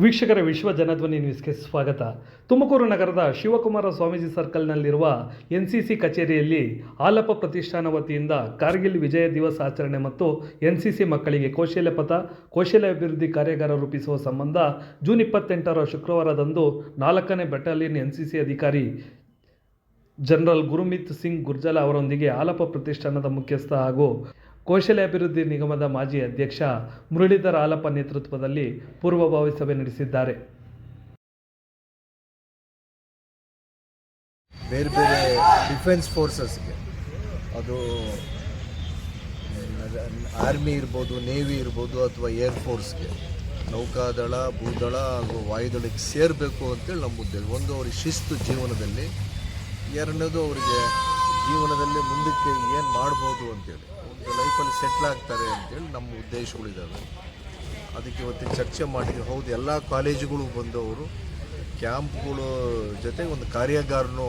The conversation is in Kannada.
ವೀಕ್ಷಕರ ವಿಶ್ವ ಜನಧ್ವನಿ ನ್ಯೂಸ್ಗೆ ಸ್ವಾಗತ. ತುಮಕೂರು ನಗರದ ಶಿವಕುಮಾರ ಸ್ವಾಮೀಜಿ ಸರ್ಕಲ್ನಲ್ಲಿರುವ ಎನ್ ಸಿ ಸಿ ಕಚೇರಿಯಲ್ಲಿ ಆಲಪ ಪ್ರತಿಷ್ಠಾನ ವತಿಯಿಂದ ಕಾರ್ಗಿಲ್ ವಿಜಯ ದಿವಸ ಆಚರಣೆ ಮತ್ತು ಎನ್ ಸಿ ಮಕ್ಕಳಿಗೆ ಕೌಶಲ್ಯ ಪಥ, ಕೌಶಲ್ಯ ಅಭಿವೃದ್ಧಿ ಕಾರ್ಯಾಗಾರ ರೂಪಿಸುವ ಸಂಬಂಧ ಜೂನ್ ಇಪ್ಪತ್ತೆಂಟರ ಶುಕ್ರವಾರದಂದು ನಾಲ್ಕನೇ ಬೆಟಾಲಿಯನ್ ಎನ್ ಸಿ ಅಧಿಕಾರಿ ಜನರಲ್ ಗುರುಮಿತ್ ಸಿಂಗ್ ಗುರ್ಜಲ ಅವರೊಂದಿಗೆ ಆಲಪ ಪ್ರತಿಷ್ಠಾನದ ಮುಖ್ಯಸ್ಥ ಹಾಗೂ ಕೌಶಲ್ಯಾಭಿವೃದ್ಧಿ ನಿಗಮದ ಮಾಜಿ ಅಧ್ಯಕ್ಷ ಮುರಳೀಧರ ಹಾಲಪ್ಪ ನೇತೃತ್ವದಲ್ಲಿ ಪೂರ್ವಭಾವಿ ಸಭೆ ನಡೆಸಿದ್ದಾರೆ. ಬೇರೆ ಬೇರೆ ಡಿಫೆನ್ಸ್ ಫೋರ್ಸಸ್ಗೆ ಅದು ಆರ್ಮಿ ಇರ್ಬೋದು, ನೇವಿ ಇರ್ಬೋದು ಅಥವಾ ಏರ್ ಫೋರ್ಸ್ಗೆ ನೌಕಾದಳ, ಭೂದಳ ಹಾಗೂ ವಾಯುದಳಕ್ಕೆ ಸೇರಬೇಕು ಅಂತೇಳಿ ನಮ್ಮ ಉದ್ದೇಶ. ಒಂದು ಅವ್ರಿಗೆ ಶಿಸ್ತು ಜೀವನದಲ್ಲಿ, ಎರಡನೇದು ಅವರಿಗೆ ಜೀವನದಲ್ಲಿ ಮುಂದಕ್ಕೆ ಏನು ಮಾಡ್ಬೋದು ಅಂತೇಳಿ, ಒಂದು ಲೈಫಲ್ಲಿ ಸೆಟ್ಲ್ ಆಗ್ತಾರೆ ಅಂತೇಳಿ ನಮ್ಮ ಉದ್ದೇಶಗಳಿದ್ದಾವೆ ಅದಕ್ಕೆ ಇವತ್ತಿನ ಚರ್ಚೆ ಮಾಡಿದ್ವಿ. ಹೌದು, ಎಲ್ಲ ಕಾಲೇಜುಗಳು ಬಂದವರು ಕ್ಯಾಂಪ್ಗಳು ಜೊತೆ ಒಂದು ಕಾರ್ಯಾಗಾರನೂ